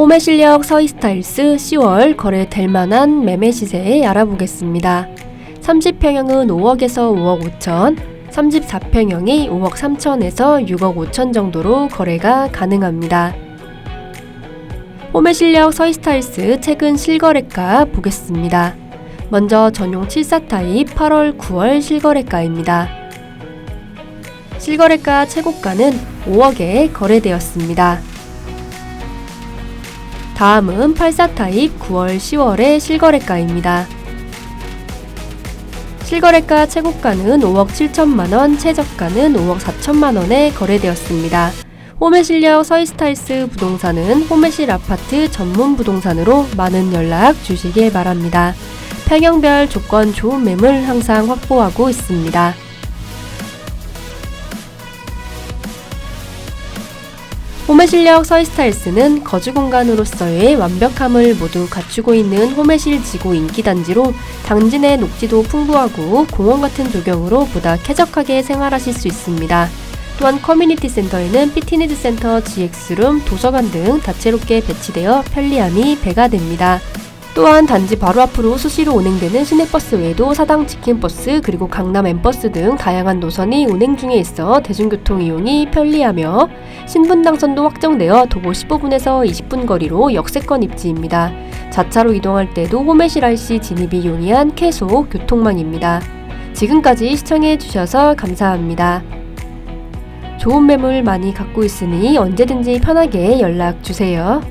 홈의 실력 서이스타일스 10월 거래될 만한 매매 시세 알아보겠습니다. 30평형은 5억에서 5억 5천, 34평형이 5억 3천에서 6억 5천 정도로 거래가 가능합니다. 홈의 실력 서이스타일스 최근 실거래가 보겠습니다. 먼저 전용 74 타입 8월 9월 실거래가입니다. 실거래가 최고가는 5억에 거래되었습니다. 다음은 84 타입 9월 10월의 실거래가입니다. 실거래가 최고가는 5억 7천만원, 최저가는 5억 4천만원에 거래되었습니다. 홈의 실력 서이스타일스 부동산은 홈의실 아파트 전문 부동산으로 많은 연락 주시길 바랍니다. 평형별 조건 좋은 매물 항상 확보하고 있습니다. 홈의 실력 서이스타일스는 거주 공간으로서의 완벽함을 모두 갖추고 있는 홈의실 지구 인기단지로 당지 내 녹지도 풍부하고 공원 같은 조경으로 보다 쾌적하게 생활하실 수 있습니다. 또한 커뮤니티 센터에는 피트니스 센터, GX룸, 도서관 등 다채롭게 배치되어 편리함이 배가 됩니다. 또한 단지 바로 앞으로 수시로 운행되는 시내버스 외에도 사당 치킨버스 그리고 강남 엠버스 등 다양한 노선이 운행 중에 있어 대중교통 이용이 편리하며 신분 당선도 확정되어 도보 15분에서 20분 거리로 역세권 입지입니다. 자차로 이동할 때도 IC 진입이 용이한 쾌속 교통망입니다. 지금까지 시청해 주셔서 감사합니다. 좋은 매물 많이 갖고 있으니 언제든지 편하게 연락 주세요.